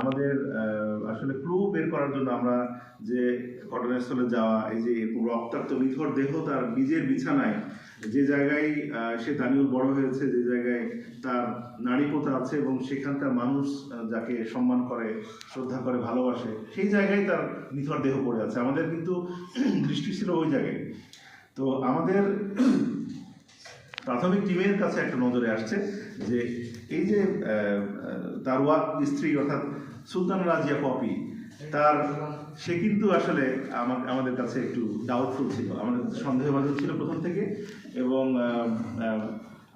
আমাদের আসলে ক্লু বের করার জন্য আমরা যে ঘটনাস্থলে যাওয়া, এই যে রক্তাক্ত নিথর দেহ তার বীজের বিছানায়, যে জায়গায় সে দানিউল বড় হয়েছে, যে জায়গায় তার নারী পোতা আছে এবং সেখানকার মানুষ যাকে সম্মান করে, শ্রদ্ধা করে, ভালোবাসে, সেই জায়গায় তার নিথর দেহ পড়ে আছে। আমাদের কিন্তু দৃষ্টি ছিল ওই জায়গায়। তো আমাদের প্রাথমিক টিমের কাছে একটা নজরে আসছে যে এই যে তার ওয়াক স্ত্রী অর্থাৎ সুলতান রাজিয়া পপি, তার, সে কিন্তু আসলে আমার, আমাদের কাছে একটু ডাউটফুল ছিল, আমাদের সন্দেহভাজন ছিল প্রথম থেকে এবং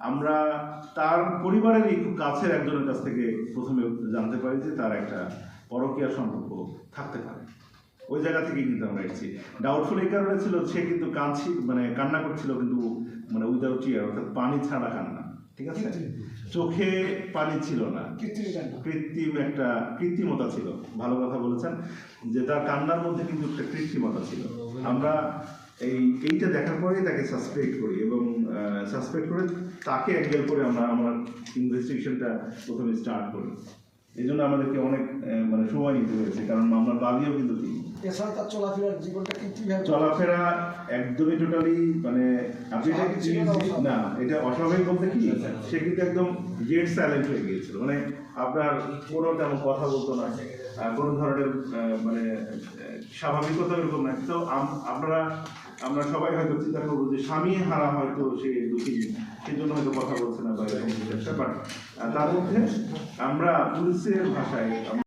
আমরা তার পরিবারেরই খুব কাছের একজনের কাছ থেকে প্রথমে জানতে পারি যে তার একটা পরকীয়া সম্পর্ক থাকতে পারে। ওই জায়গা থেকে কিন্তু আমরা এসেছি। ডাউটফুল এই কারণে ছিল সে কিন্তু কাঁদছি মানে কান্না করছিল কিন্তু মানে উইদাউট টিয়ার অর্থাৎ পানি ছাড়া কান্না। ঠিক আছে? চোখে পানি ছিল না। কৃত্রিম একটা কৃত্রিমতা ছিল। ভালো কথা বলেছেন যে তার কান্নার মধ্যে কিন্তু একটা কৃত্রিমতা ছিল। আমরা এই এইটা দেখার পরেই তাকে সাসপেক্ট করি এবং সাসপেক্ট করে তাকে অ্যাঙ্গেল করে আমরা আমার ইনভেস্টিগেশনটা প্রথমে স্টার্ট করি। এই জন্য আমাদেরকে অনেক মানে সময় নিতে হয়েছে কারণ মামলার বাদিও কিন্তু তিনি। এছাড়া তার চলাফেরার জীবনটা কৃত্রিমভাবে চলাফেরা একদমই টোটালি মানে আপনি না, এটা অস্বাভাবিক বলতে কি? সে কিন্তু একদম ডেড সাইলেন্ট হয়ে গিয়েছিল। মানে আপনার কোনো তেমন কথা বলতো না কোনো ধরনের মানে স্বাভাবিকতা এরকম না তো আপনারা আমরা সবাই হয়তো চিন্তা করব যে স্বামী হারা হয়তো সে দুঃখী সেই জন্য হয়তো কথা বলছে না বা এরকম একটা। বাট তার মধ্যে আমরা পুলিশের ভাষায়